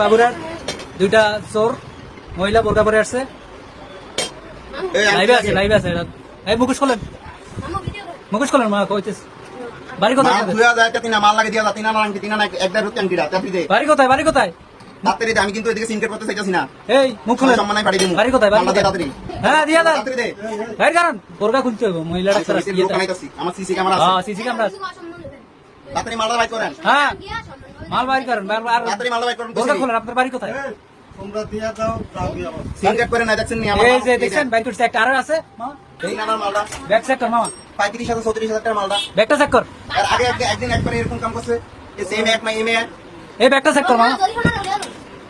বাবুরার দুইটা চোর মহিলা বোরকা পরে আসছে। লাইভে আছে লাইভে আছে এই মুখোশ খোলেন মুখোশ খোলেন মা কইতেছে। বাড়ি কোথায়? আপনাদের? যায় তিনা মাল লাগে দিয়া তিনা নারাং তিনা না একবার রুটি আনকিরা তাতি দে বাড়ি কোথায় বাড়ি কোথায়? দে আমি কিন্তু এদিকে সিনকেট করতে চাইতাছি না। এই মুখ খুলেন সম্মান নাই পাড়ি দিমু। বাড়ি কোথায় বাড়ি? তাড়াতাড়ি। হ্যাঁ দিয়া দেন তাড়াতাড়ি দে। বাইরে কারণ বোরকা খুলতে হবে মহিলাটা ছাড়া সিসি ক্যামেরা হ্যাঁ সিসি ক্যামেরা আছে। তাড়াতাড়ি মালটা বাইক করেন। হ্যাঁ। মাল বাড়ি করেন আর- আর তাড়াতাড়ি মালটা বাইক করেন বোরকা খোলেন আপনার বাড়ি কোথায়? সিনকেট করে না দেখছেন নি আমার এই যে দেখছেন দেন। ব্যাংক একটা আরও আছে। তিন আনার মালটা। ব্যাগ চেক কর মামা। পঁয়ত্রিশ হাজার চৌত্রিশ হাজার টাকা মালটা। ব্যাগটা চেক কর। আর আগে একদিন- একবার এরকম কাম করছে। এই সেম এক মাই এ এই ব্যাগটা চেক কর মামা।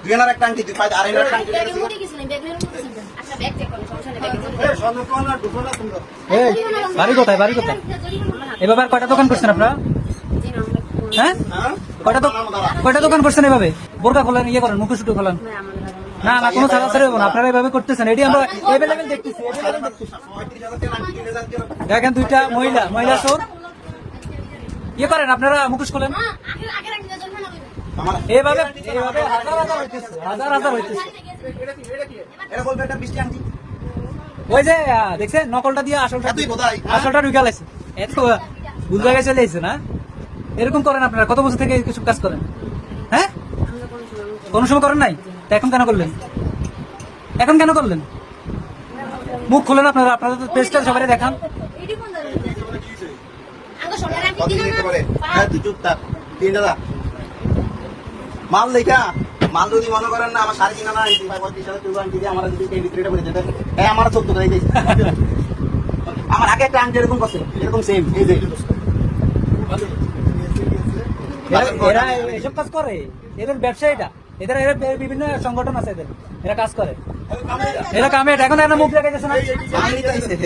দুই আনার একটা আংটি দুই পাঁচ আনার একটা আংটি। মুড়ি কিছু নেই, ব্যাগ নিয়ে মুড়ি কিছু নেই। আচ্ছা, ব্যাগ চেক করো, সমস্যা নেই, ব্যাগে মুড়ি। এই বাড়ি কোথায় বাড়ি কোথায়? এভাবে আর কয়টা দোকান করছেন আপনারা? হ্যাঁ? হ্যাঁ? কয়টা দোকান করছেন এভাবে? বোরকা খোলেন ইয়ে করেন মুখে শুটু খোলেন? না না কোনো ছাড়াছাড়ি হব না আপনারা এভাবে করতেছেন। এটি আমরা এভেলেবেল দেখতেছি? দেখেন দুইটা মহিলা মহিলা চোর। ইয়ে করেন আপনারা মুখোশ খোলেন। এভাবে এভাবে হাজার হাজার হইতেছে হইতেছে। ওই যে দেখছেন নকলটা দিয়ে আসলটা আসলটা ঢুকালাইছে এত ভুল জায়গায় চলে এসেছে না? এরকম করেন আপনারা, কত বছর থেকে কিছু কাজ করেন? হ্যাঁ? কোনো সময় করেন নাই? তা এখন কেন করলেন? এখন কেন করলেন? মুখ খোলেন আপনারা, আপনাদের পেজটা সবাই দেখান। মাল লেখা, মাল যদি মনে করেন না, আমার সাড়ে তিন আনা পঁয়ত্রিশ আমার যদি ভিতরে করে যেতে হ্যাঁ আমার চোদ্দ আমার আগে একটা আংটি এরকম করছে, এরকম সেম এই যে। এরা- এসব কাজ করে। এদের ব্যবসা এটা। এদের এরা বিভিন্ন সংগঠন আছে এদের। এরা কাজ করে। এরা কামে এখন একটা মুখ দেখা যাচ্ছে না।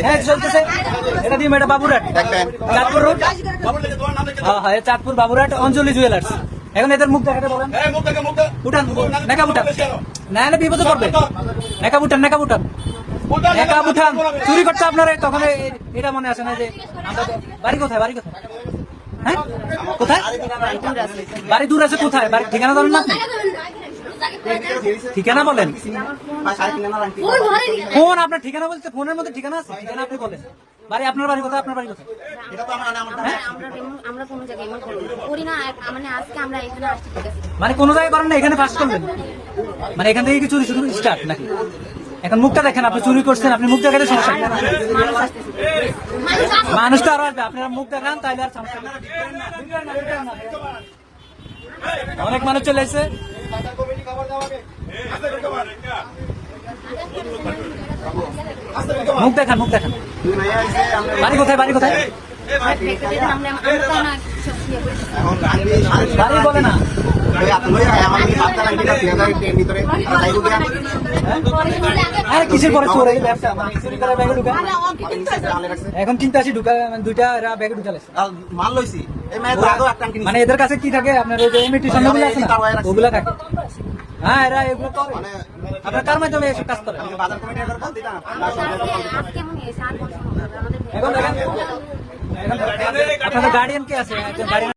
হ্যাঁ চলতেছে। এটা বাবুরাট চাঁদপুর রোড হ্যাঁ হ্যাঁ চাঁদপুর বাবুরাট অঞ্জলি জুয়েলার্স এখন এদের মুখ দেখাতে বলেন। উঠান। মেকআপ উঠান। না না বিপদে পড়বে। মেকআপ উঠান উঠান। উঠান চুরি করতে আপনার। তখন এটা মনে আসে না যে বাড়ি কোথায়? বাড়ি কোথায়? হ্যাঁ? কোথায়? বাড়ি দূর আছে কোথায়? বাড়ি ঠিকানা জানেন না আপনি। ঠিকানা বলেন। ফোন, আপনার ঠিকানা বলতে ফোনের মধ্যে ঠিকানা আছে? ঠিকানা আপনি বলেন। বাড়ি, আপনার বাড়ি কোথায়? আপনার বাড়ি এক- মানে কোনো জায়গায় না, এখানে ফার্স্ট করলেন। মানে এখান থেকে কি চুরি শুরু স্টার্ট নাকি? এখন মুখটা দেখেন, আপনি চুরি করছেন, আপনি মুখ দেখাতে সমস্যা। মানুষ তো আরও আসবে আপনারা মুখ দেখান তাইলে আর অনেক মানুষ চলে এসেছে। মুখ দেখান মুখ দেখান। বাড়ি কোথায় বাড়ি কোথায়? বাড়ি বলে না। ভিতরে? আর কিসের পরে চোর? এই ব্যবসা মানে চুরি করে ব্যাগে ঢুকা। এখন চিন্তা আছি ঢুকা মানে দুইটা এরা ব্যাগে ঢুকালেছে আর মাল লইছি। এই মেয়ে তো একটা আংটি মানে এদের কাছে কি থাকে? আপনার ওই যে ইমিটেশনগুলো আছে না? ওগুলা থাকে। হ্যাঁ এরা এগুলো করে। মানে আপনার কার মাধ্যমে এসব কাজ করে? মনে। আমাদের এখন দেখেন আপনাদের গার্ডিয়ান কে আছে? guardian